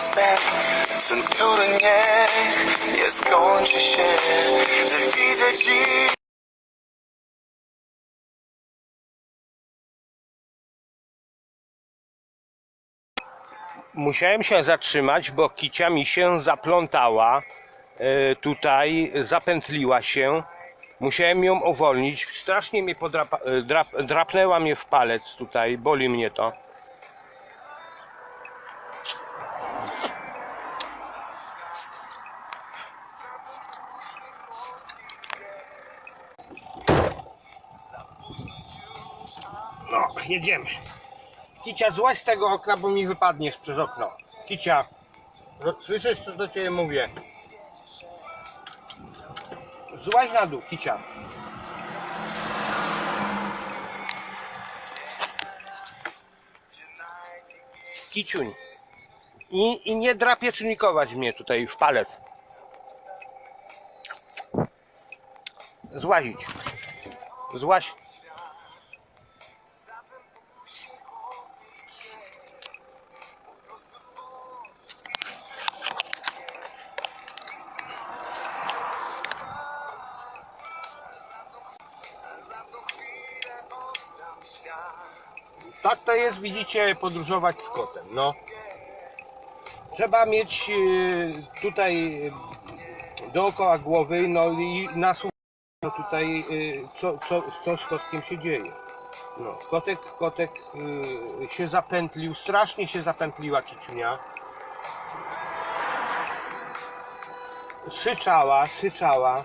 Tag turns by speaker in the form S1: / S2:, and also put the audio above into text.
S1: sen Sen, który nie, nie skończy się Gdy widzę dziś
S2: Musiałem się zatrzymać, bo kicia mi się zaplątała. e, Tutaj zapętliła się. Musiałem ją uwolnić. Strasznie mnie podrapa, e, drap, drapnęła mnie w palec tutaj. Boli mnie to. No, jedziemy. Kicia, złaź z tego okna, bo mi wypadniesz przez okno. Kicia, ro- słyszysz, co do ciebie mówię? Złaź na dół, Kicia. Kiciuń. I, I nie drapiecznikować mnie tutaj w palec. Złazić. Złaź. Tak to jest, widzicie, podróżować z kotem. No. Trzeba mieć e, tutaj e, dookoła głowy, no i nasłuchać no tutaj, e, co, co, co z kotkiem się dzieje. No, kotek, kotek się zapętlił, strasznie się zapętliła kiciunia. Syczała, syczała.